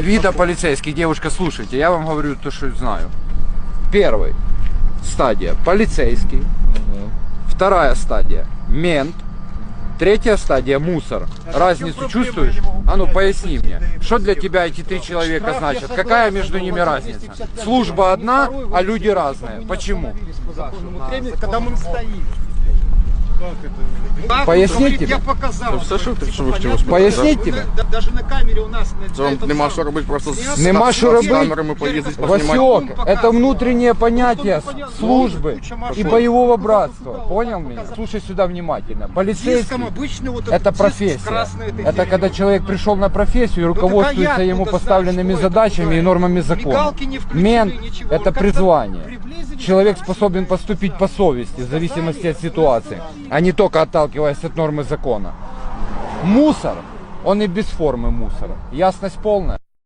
Три вида полицейских. Девушка, слушайте, я вам говорю то, что знаю. Первый стадия полицейский. Вторая стадия мент. Третья стадия мусор. Разницу чувствуешь? А ну поясни мне, что для тебя эти три человека значат? Какая между ними разница? Служба одна, а люди разные. Почему? Когда мы стоим. Поясніть тебе. Я показав. Все, що ти що ви хотіли Поясніть тебе. Даже на камері у нас на Це вам нема що робити, просто з, Нема з- що з робити. камерами поїздити, познімати. Васек, это внутреннее понятие службы и боевого братства. Понял меня? Слушай сюда внимательно. Полицейский Диском обычный вот это этот диск с профессия. красной этой Это фигней. когда человек пришел на профессию и руководствуется так я ему откуда поставленными знаю, что это задачами такое? и нормами закона. Мигалки не включили, Мент ничего. это Как-то призвание. Человек способен поступить по совести, в зависимости от ситуации, а не только отталкиваясь от нормы закона. Мусор, он и без формы мусора. Ясность полная?